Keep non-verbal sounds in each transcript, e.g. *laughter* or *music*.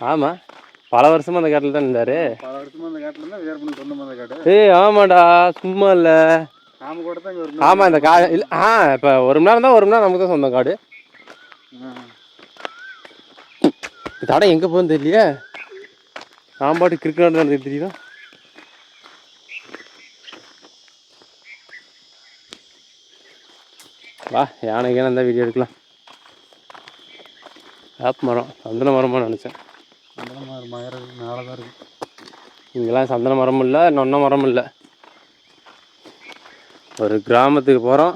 ஆமாம் பல வருஷமாக அந்த காட்டில் தான் இருந்தார். பல வருஷமா அந்த காட்டுல இருந்தா வேறு பண்ணி சொந்தமா அந்த காடு ஏய் ஆமாடா சும்மா இல்லை. நாம கூட தான் இங்க ஒரு ஆமாம் இந்த கா இல்லை ஆ இப்போ ஒரு மணி நேரம் தான் ஒரு மணி நேரம் நமக்கு தான் சொந்தம் காடு. இந்த தடம் எங்கே போகுதுன்னு தெரியலையே. நான் பாட்டு கிரிக்கெட் தான் எனக்கு தெரியும் வா யானைக்கு அந்த வீடியோ எடுக்கலாம். வேப்ப மரம் சந்தன மரமாக நினச்சேன். மரம் மரம் மேலே தான் இருக்கு. இங்கெல்லாம் சந்தன மரமும் இல்லை நொன்ன மரமும் இல்லை. ஒரு கிராமத்துக்கு போகிறோம்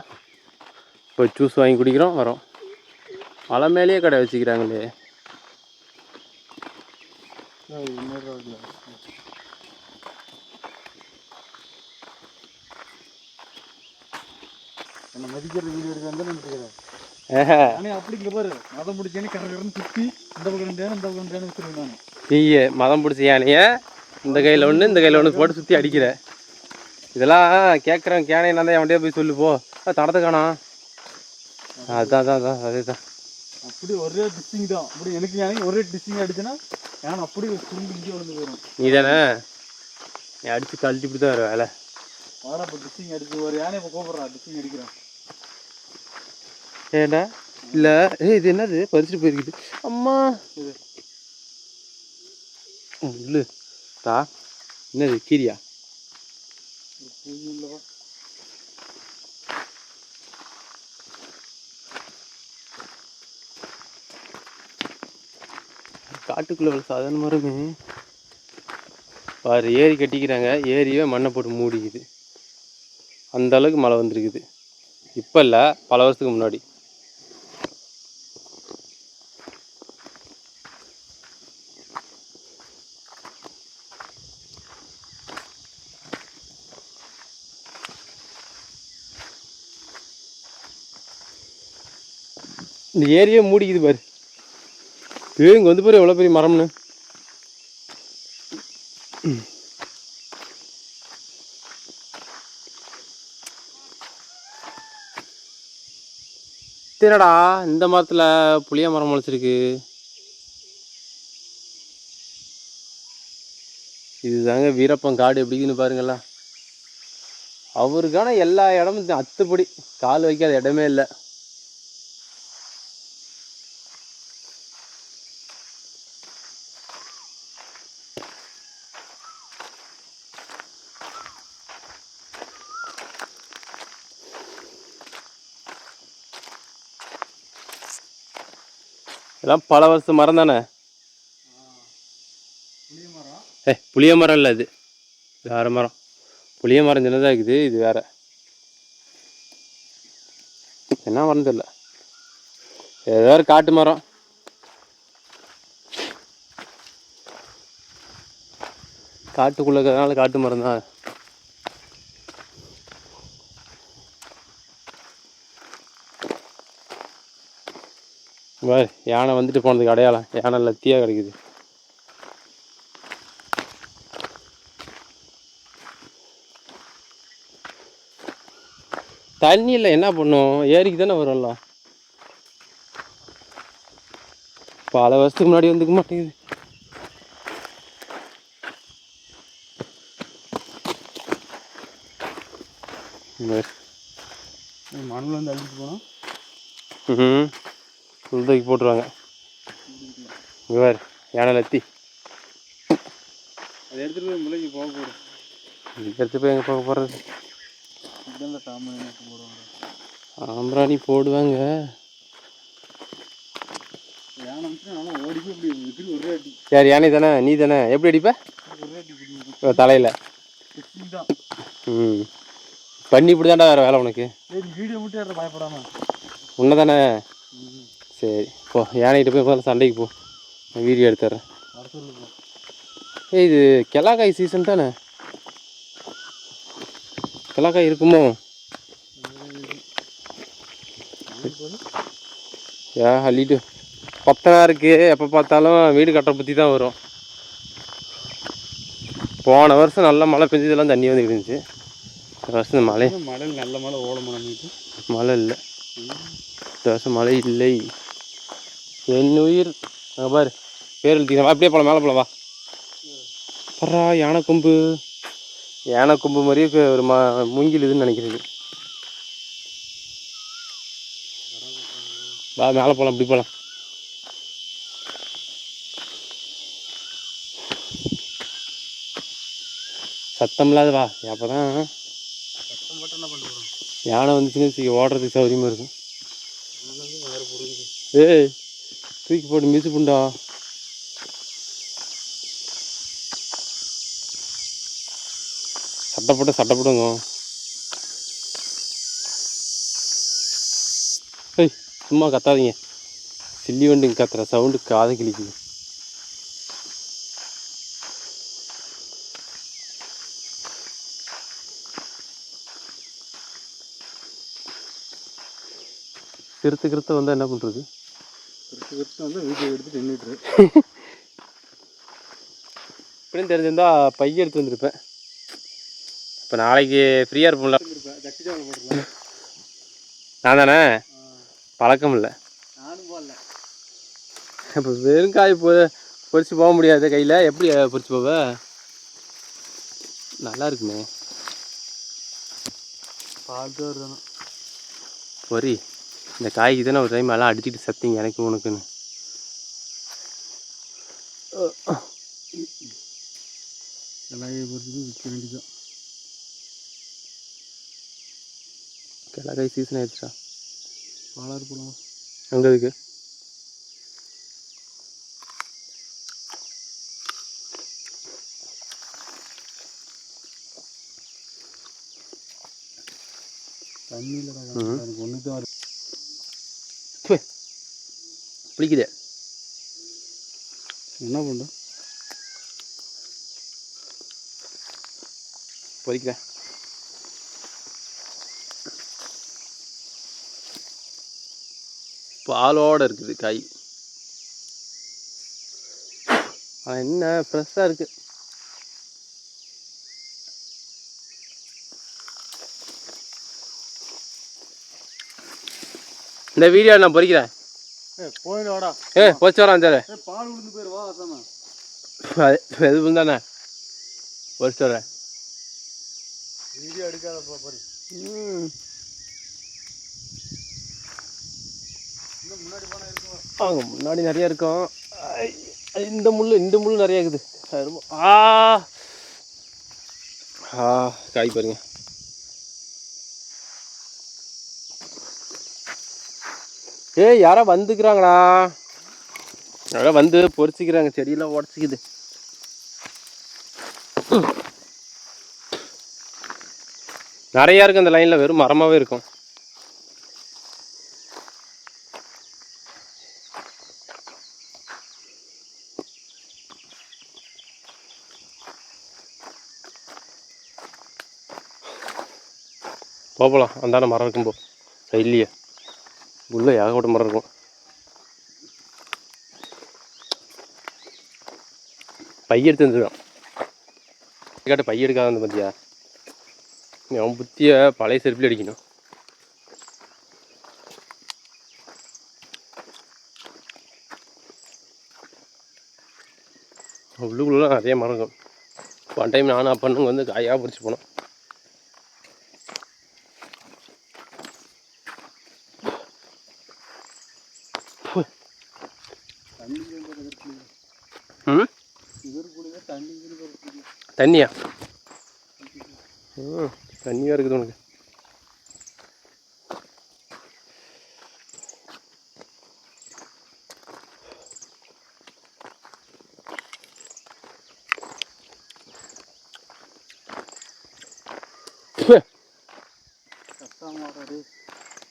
போய் ஜூஸ் வாங்கி குடிக்கிறோம் வரோம். மலை மேலேயே கடை வச்சுக்கிறாங்களே. என்ன மதிக்கிற வீடியோ எடுக்க வந்து நினைச்சுக்கிறேன் நீயே மதம் பிடிச்ச யானையை இந்த கையில் ஒன்று இந்த கையில் ஒன்று போட்டு சுற்றி அடிக்கிற. இதெல்லாம் கேட்குறேன் கேனை நான் தான் அவன்கிட்டயே போய் சொல்லு போ. தடத்தை காணோம் அதான் அதான் அதான் அதே தான். அப்படி ஒரே டிஸ்டிங் தான். அப்படி எனக்கு யானை ஒரே டிஸ்டிங் அடிச்சுன்னா யானை அப்படி சுருங்கி இங்கே விழுந்து போயிடும் நீ தானே நீ அடித்து கழட்டி இப்படி தான் வர வேலை. வாடா இப்போ டிஸ்டிங் அடிச்சு ஒரு யானை இப்போ கூப்பிட்றான் டிஸ்டிங் அடிக்கிறான். ஏண்டா? இல்லை. ஏய் இது என்னது? பறிச்சுட்டு போயிருக்குது. அம்மா. இது. இல்லை. தா என்னது கீரியா? காட்டுக்குள்ள காட்டுக்குள்ளே இவ்வளோ சாதாரணமாக பாரு ஏரி கட்டிக்கிறாங்க. ஏரியே மண்ணை போட்டு மூடிக்குது. அந்த அளவுக்கு மழை வந்திருக்குது. இப்போ இல்லை பல வருஷத்துக்கு முன்னாடி. இந்த ஏரியே மூடிக்குது பாரு. ஏய் இங்கே வந்து பாரு எவ்வளோ பெரிய மரம்னு. என்னடா இந்த மரத்தில் புளிய மரம் முளைச்சிருக்கு? இதுதாங்க வீரப்பன் காடு எப்படின்னு பாருங்களா. அவருக்கான எல்லா இடமும் அத்துப்படி. கால் வைக்காத இடமே இல்லை. இதெல்லாம் பல வருஷம் மரம் தானே? புளிய மரம் ஏ புளிய மரம் இல்லை இது. இது வேற மரம். புளிய மரம் சின்னதாக இருக்குது இது வேற. என்ன மரம் தெரியல. ஏதோ ஒரு காட்டு மரம். காட்டுக்குள்ளே இருக்கிறதுனால காட்டு மரம் தான் பாரு யானை வந்துட்டு போனதுக்கு அடையாளம். யானை லத்தியாக கிடைக்குது. தண்ணி இல்லை என்ன பண்ணும்? ஏரிக்கு தானே வரும்ல. பல வருஷத்துக்கு முன்னாடி வந்துக்க மாட்டேங்குது. மண்ணில் வந்து அழிச்சு போனோம் ம் தூக்கி போட்டுருவாங்க. இங்கே பாரு யானை லத்தி. அதை எடுத்துகிட்டு போய் முளைக்கு போக போகிறோம் எடுத்து போய் எங்கே போக போகிறது ஆம்பராணி போடுவாங்க. யார் யானை தானே? நீ தானே? எப்படி அடிப்ப? தலையில். ம். பண்ணி இப்படி தான்டா வேறு வேலை உனக்கு. சரி வீடியோ மட்டும் பயப்படாம. உன்னை தானே? சரி போ. யானைகிட்ட போய் முதல்ல சண்டைக்கு போ. நான் வீடியோ எடுத்துட்றேன் ஏய் இது கிளாக்காய் சீசன் தானே? கிளாக்காய் இருக்குமோ? ஏ அள்ளிட்டு. பத்தனா இருக்கு. எப்போ பார்த்தாலும் வீடு கட்டுற பற்றி தான் வரும். போன வருஷம் நல்ல மழை பெஞ்சதெல்லாம் தண்ணி வந்துக்கிட்டு இருந்துச்சு. இந்த வருஷம் இந்த மழை. மழை நல்ல மழை ஓலம் பண்ணிட்டு மழை இல்லை. இந்த வருஷம் மழை இல்லை. என் உயிர் அங்கே பாரு. பேர் எழுதிக்கிறேன். அப்படியே போகலாம் மேலே போகலாம் வா. பர்றா யானை கொம்பு யானை கொம்பு மாதிரியே ஒரு மா மூங்கில் இதுன்னு நினைக்கிறது. வா மேலே போகலாம் இப்படி போகலாம் சத்தம் இல்லாத வா அப்போ தான் யானை வந்துச்சுன்னு ஓடுறதுக்கு சௌகரியமாக இருக்கும். ஏய். தூக்கி போட்டு மிதிச்சு புண்டா சட்டை போட்டு சட்டை போடுங்க. ஏய் சும்மா கத்தாதீங்க. சில்லி வண்டிங்க கத்துற சவுண்டு காதை கிழிக்குது. சிறுத்து கிருத்து வந்தால் என்ன பண்ணுறது கிறிஸ்து வந்து வீடியோ எடுத்து நின்றுட்டு இப்படின்னு தெரிஞ்சிருந்தா பைய எடுத்து வந்திருப்பேன். இப்போ நாளைக்கு ஃப்ரீயாக இருப்போம்ல. நான் தானே? பழக்கம் இல்லை. இப்போ வெறும் காய் பொ பொறிச்சு போக முடியாது கையில். எப்படி பொறிச்சு போவ? நல்லா இருக்குமே. வருதானே பொறி இந்த காய்க்கு தானே ஒரு டைம் எல்லாம் அடிச்சுட்டு சத்திங்க எனக்கு உனக்குன்னு. எல்லாமே பொறுத்து விற்க வேண்டியதான் சீசன் ஆயிடுச்சா பாலாறு போகலாம் அங்கே இருக்கு? தண்ணியில். எனக்கு ஒன்று தான் வரும் பிடிக்குதே என்ன பண்ணுறோம் பொறிக்கிறேன். பாலோட இருக்குது காய் ஆனால் என்ன ஃப்ரெஷ்ஷாக இருக்கு. இந்த வீடியோ நான் பொறிக்கிறேன். ஏ போச்சு வரான் சார் ஏ பால் விழுந்து போயிரு வா அசாம அது எது தானே பொறிச்சு வரேன். வீடியோ எடுக்காத பாரு முன்னாடி நிறைய இருக்கும். இந்த முள் இந்த முள் நிறைய இருக்குது. ஆ. ஆ காய் பாருங்க. ஏய் யாரோ வந்துக்கிறாங்களா யாரோ வந்து பொறிச்சிக்கிறாங்க செடியெல்லாம் உடச்சிக்குது. நிறையா இருக்கு அந்த லைனில் வெறும் மரமாகவே இருக்கும். போகலாம். அந்தாண்ட மரம் இருக்கும் போ. சைட்லேயே. உள்ள ஏகப்பட்ட மரம் இருக்கும். பையெடுத்து எடுத்து வந்துருக்கான். கேட்ட பை எடுக்காத வந்து பார்த்தியா அவன் புத்தியை பழைய செருப்பில் அடிக்கணும். உள்ளுக்குள்ளே நிறைய மரம் இருக்கும். ஒன் டைம் நானும் அப்பண்ணுங்க வந்து காயாக பிடிச்சி போனோம் தண்ணி இருக்கு ம் இவர் கூட தண்ணி இருக்கு தண்ணியா? ம் தண்ணியாக இருக்குது உனக்கு. கஷ்டமாக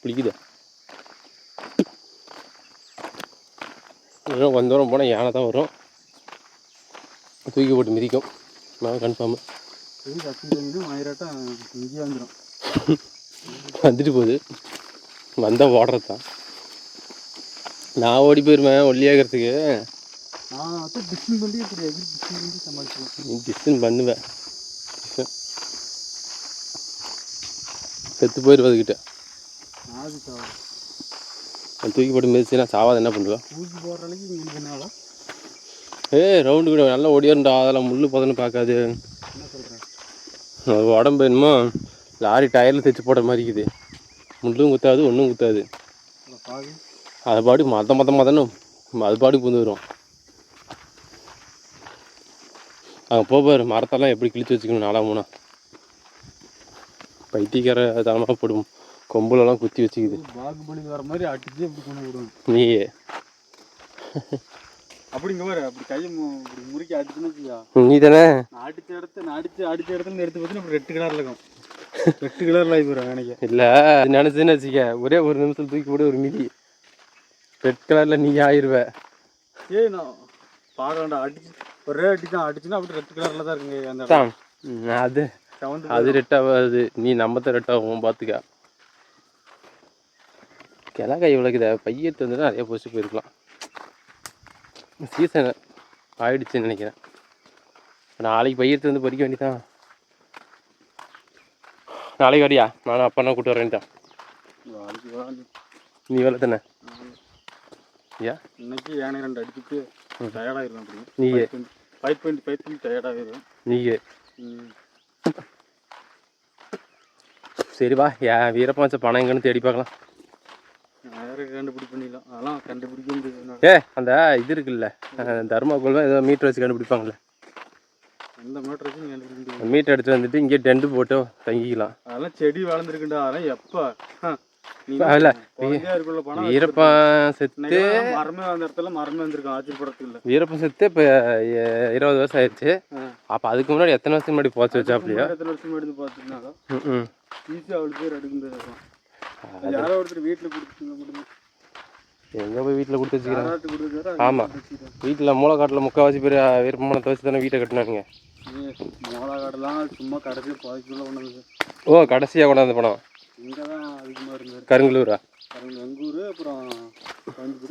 பிடிக்குது இன்னும் கொஞ்ச தூரம் போனால் யானை தான் வரும். தூக்கி போட்டு மிதிக்கும். நான் கன்ஃபார்மு ஆயிரட்டம் வந்துடும் வந்துட்டு போகுது. வந்தால் ஓடுறது தான். நான் ஓடி போயிருவேன் ஒல்லியாகிறதுக்கு. பண்ணி இப்படி பண்ணி சமாளிச்சுவேன் நீ டிஸ்டன் பண்ணுவேன். செத்து போயிடுவது அதுக்கிட்ட நான் தூக்கி போட்டு மிதிச்சு நான் சாவாத என்ன பண்ணுவேன் போடுற அளவுக்கு பண்ணாலும் ஏய் ரவுண்டு கூட நல்லா ஓடியாருண்டா அதெல்லாம் முள்ளு பதன்னு பார்க்காது. உடம்பு என்னமோ லாரி டயரில் தைச்சு போடுற மாதிரி இருக்குது. முள்ளும் குத்தாது ஒன்றும் குத்தாது. அது பாடி மத மத மதன்னு அது பாடி பூந்து வரும். அங்கே போப்பாரு மரத்தெல்லாம் எப்படி கிழிச்சு வச்சுக்கணும் நாலா மூணா. பைத்தியக்கார தனமாக போடும். கொம்புலலாம் குத்தி வச்சுக்குது. பாகுபலி வர மாதிரி அடிச்சு அப்படி கொண்டு விடுவேன் நீயே. அப்படி இங்க பாரு அப்படி கையை இப்படி முறுக்கி அடிச்சுன்னு நீ தானே அடிச்ச இடத்த அடிச்ச அடிச்ச இடத்துல எடுத்து பார்த்தீங்கன்னா அப்படி ரெட்டு கலர்ல இருக்கும். ரெட்டு கலர்ல ஆகி போயிடும் எனக்கு. இல்லை நினச்சுன்னு வச்சுக்க. ஒரே ஒரு நிமிஷத்தில் தூக்கி போட்டு ஒரு மிதி. ரெட் கலரில் நீ ஆயிருவ. ஏய் நான் பாக்கண்டா அடிச்சு ஒரே அடி தான். அடிச்சுன்னா அப்படி ரெட் கலர்ல தான் இருக்குங்க அந்த அது. அது ரெட்டாகாது நீ நம்மத்த ரெட்டாகும் பார்த்துக்க கிழக்கை இவ்வளோக்குத பையத்து வந்து நிறைய போச்சு போயிருக்கலாம். சீசன் ஆயிடுச்சுன்னு நினைக்கிறேன். நாளைக்கு பையத்து வந்து பறிக்க வேண்டியதான் நாளைக்கு வரியா நானும் அப்பா கூட்டு வரேன்ட்டான். நாளைக்கு வா. நீ வேலை தானே? ஏன் இன்னைக்கு யானை ரெண்டு அடிச்சுட்டு டயர்டாயிரும் அப்படி நீயே. ஃபைட் பண்ணி ஃபைட் பண்ணி டயர்டாயிரும் நீயே. சரி வா ஏன் வீரப்பா வச்ச பணம் எங்கன்னு தேடி பார்க்கலாம். கண்டுபிடி பண்ணிடலாம் அதெல்லாம் கண்டுபிடிக்க முடியாது ஏ அந்த இது இருக்குல்ல தர்மாக்கோல் ஏதோ மீட்டர் வச்சு கண்டுபிடிப்பாங்கல்ல. எந்த மீட்டர் வச்சு கண்டுபிடிக்க முடியாது மீட்டர் எடுத்துட்டு வந்துட்டு இங்கே டென்ட் போட்டு தங்கிக்கலாம். அதெல்லாம் செடி வளர்ந்துருக்குண்டா அதெல்லாம் எப்ப? வீரப்பன் செத்து மரமே அந்த இடத்துல மரமே வந்திருக்கும் ஆச்சரியப்படத்துக்கு இல்ல. வீரப்பன் செத்து இப்போ இருபது வருஷம் ஆயிடுச்சு. அப்போ அதுக்கு முன்னாடி எத்தனை வருஷம் முன்னாடி போச்சு வச்சாப்லையா எத்தனை வருஷம் எடுத்து பார்த்துருந்தாங்க ம் ஈஸியாக அவ்வளோ பேர் எடுக்குறது யாரோ ஒருத்தர் வீட்டில் கொடுத்துருங்க எங்கே போய் வீட்டில் கொடுத்து வச்சுக்கிறேன் யாராட்டு கொடுக்குறாரு ஆமா. வீட்டில் மூளைக்காட்டில் முக்கால்வாசி பேர் வீரப்பமனத்தை வச்சு தானே வீட்டை கட்டினானுங்க. மோளகாடெல்லாம் சும்மா கடைசி புதைக்குள்ள ஒன்று ஓ கடைசியாக கொண்டாந்து படம் இங்கே தான் அதிகமாக இருந்தார் கருங்கலூரா? வெங்கூர் அப்புறம் கருது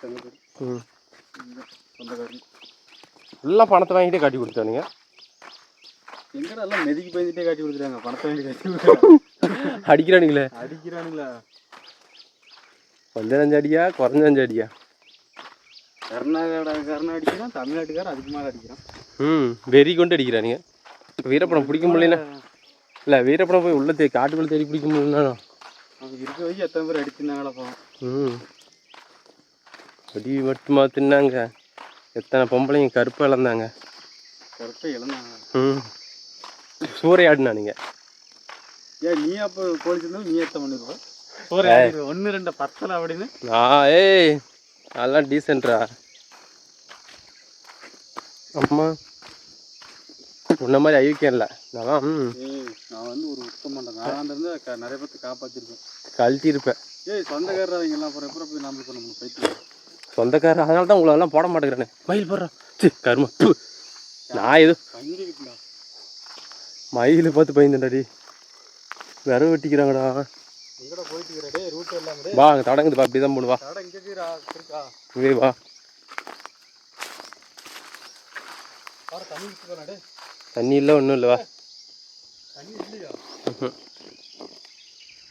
செங்கப்பூர் ம். சொந்தக்காரங்க. எல்லாம் பணத்தை வாங்கிட்டே காட்டி கொடுத்தானுங்க எங்கடா எல்லாம் மெதிக்கு பயந்துட்டே காட்டி கொடுத்துட்டாங்க? பணத்தை வாங்கி காட்டி கொடுக்குறாங்க *laughs* அடிக்கிறானுங்களே. அடிக்கிறானுங்களா? கொஞ்சம் அஞ்சு அடியா குறைஞ்ச அஞ்சு அடியா கர்நாடகாரன் அடிக்கிறான் தமிழ்நாட்டுக்காரன் அதுக்கு மேலே அடிக்கிறான். ம் வெறி கொண்டு அடிக்கிறானுங்க. வீரப்படம் பிடிக்க முடியல இல்லை வீரப்படம் போய் உள்ள தே காட்டுக்குள்ளே தேடி பிடிக்க முடியலன்னா அவங்க இருக்க வரைக்கும் எத்தனை பேர் அடிச்சிருந்தாங்களா பாவம் ம். அடி மட்டுமா தின்னாங்க. எத்தனை பொம்பளைங்க கருப்பை இழந்தாங்க. கரெக்டாக இழந்தாங்க. ம். சூறையாடினானுங்க. ஏன் நீ அப்போ நீ எத்த பண்ணிருப்ப ஒரு ஒன்று ரெண்டு பத்தலை அப்படின்னு. நான் ஏய் அதெல்லாம் டீசென்ட்ரா அம்மா உன்ன மாதிரி அயோக்கியம் இல்லை. நான் ம். ஏய் நான் வந்து ஒரு உத்தமன் நான் இருந்து நிறைய பேர்த்து காப்பாற்றிருக்கேன் கழட்டி இருப்பேன் ஏய் சொந்தக்காரர் அவங்க எல்லாம் அப்புறம் எப்பறம் போய் நம்மளுக்கு நம்ம போயிட்டு சொந்தக்காரர் அதனால தான் உங்களை எல்லாம் போட மாட்டேங்கிறானே. மயில் போடுறான் சி கருமா. நான் எது? தங்கிக்கிட்டா மயில் பார்த்து பயந்துட்டாடி. விரவு வெட்டிக்கிறாங்கடா. வா அங்கே தடங்குதுப்பா அப்படி தான் போடுவா இங்கே வா. தண்ணி இல்லை ஒன்றும் இல்லை வா. தண்ணி இல்லையா?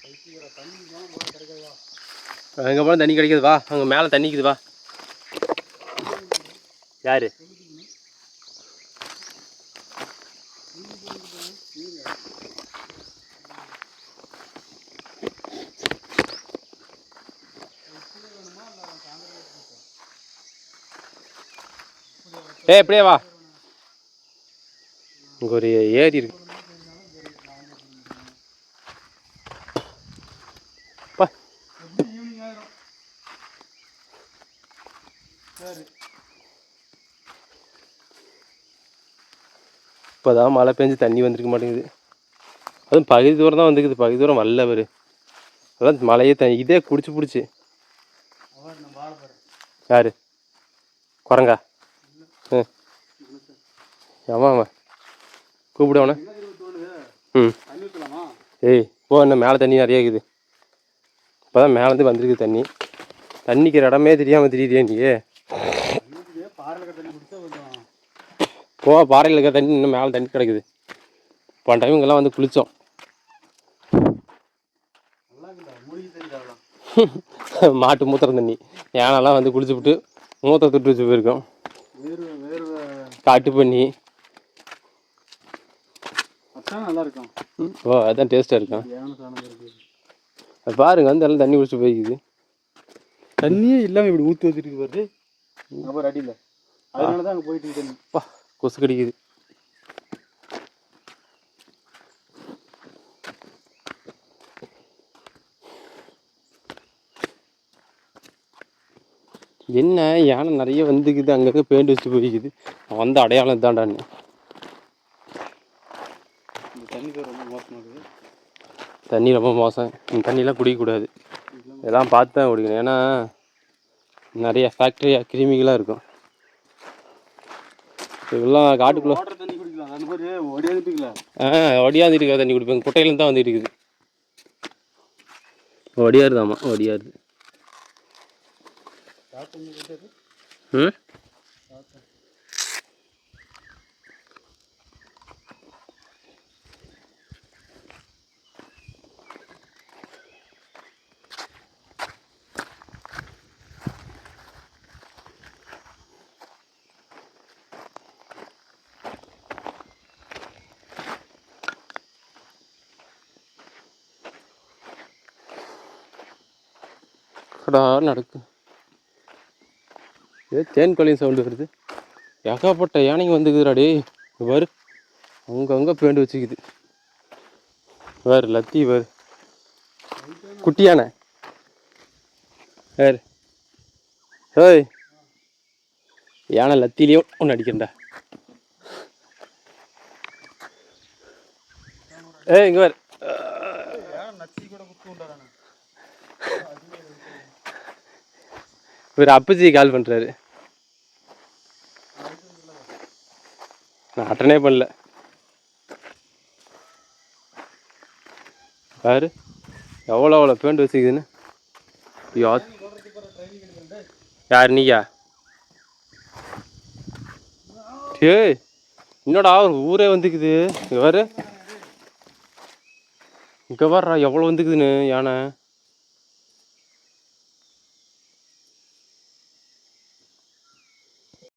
பைத்தியக்கார தண்ணி தான் போல கிடைக்காதா அங்கே போனால் தண்ணி கிடைக்காது வா. அங்கே மேலே தண்ணிக்குது வா. யாரு? ஏய் இப்படியே வா. இங்கே ஒரு ஏரி இருக்கு. இப்போதான் மழை பெஞ்சு தண்ணி வந்திருக்க மாட்டேங்குது. அதுவும் பகுதி தூரம் தான் வந்துக்குது பகுதி தூரம் வரல அவர் அதான் மழையே தண்ணி. இதே குடிச்சு பிடிச்சி. யாரு? குரங்கா? ஆமாம் ஆமாம் கூப்பிடு அவனை. ம். ஏய் போ என்ன மேலே தண்ணி நிறைய இருக்குது. இப்போ தான் மேலேருந்து வந்திருக்குது தண்ணி. தண்ணிக்கிற இடமே தெரியாமல் தெரியுதே நீ? போ பாறையில் இருக்கிற தண்ணி இன்னும் மேலே தண்ணி கிடக்குது. போன டைம் இங்கெல்லாம் வந்து குளித்தோம் *laughs* மாட்டு மூத்திரம் தண்ணி. யானெல்லாம் வந்து குளிச்சுப்புட்டு மூத்திரம் துட்டு வச்சு போயிருக்கோம். காட்டு பண்ணி. அதான் நல்லா இருக்கும் ஓ அதான் டேஸ்ட்டாக இருக்கும் அது பாருங்க வந்து எல்லாம் தண்ணி குடிச்சு போய்க்குது. தண்ணியே இல்லாம இப்படி ஊற்றி வச்சிருக்கு பாரு. அப்புறம் அடியில் அதனால தான் அங்கே போயிட்டு தண்ணி கொசு கடிக்குது. என்ன யானை நிறைய வந்துக்குது அங்கங்கே பேண்ட் வச்சுட்டு போய்க்குது. அவன் வந்த அடையாளம் தான்டான்னு இந்த தண்ணி தான் ரொம்ப மோசமாக இருக்குது தண்ணி ரொம்ப மோசம். இந்த தண்ணியெலாம் குடிக்கக்கூடாது. இதெல்லாம் பார்த்து தான் குடிக்கணும். ஏன்னா நிறைய ஃபேக்ட்ரி கிருமிகளாக இருக்கும். இதெல்லாம் காட்டுக்குள்ளே ஆ ஒடியாந்துட்டு இருக்க தண்ணி குடிப்பேன். குட்டையிலேருந்து தான் வந்துட்டு இருக்குது ஒடியாருதாம்மா ஒடியாருது ம்? கடா நடக்கு. ஏ தேன் கொலையும் சவுண்டு வருது. ஏகப்பட்ட யானைங்க வந்துக்குதுடா டேய். இங்க அங்கங்கே பேண்டு வச்சுக்குது. வேறு லத்தி வேறு. குட்டி யானை. வேறு. ஏய் யானை லத்திலேயே ஒன்று அடிக்கிறேன்டா. ஏய் இங்கே வேறு நச்சி கூட குத்து உண்டாடானே இவர் அப்பஜி கால் பண்ணுறாரு நான் அட்டனே பண்ணல. பாரு எவ்வளோ எவ்வளோ பேண்ட் வச்சுக்குதுன்னு. யா யார் நீயா? டேய் என்னடா ஊரே வந்துக்குது. இங்கே பாரு. இங்கே வர்றா எவ்வளோ வந்துக்குதுன்னு யானை.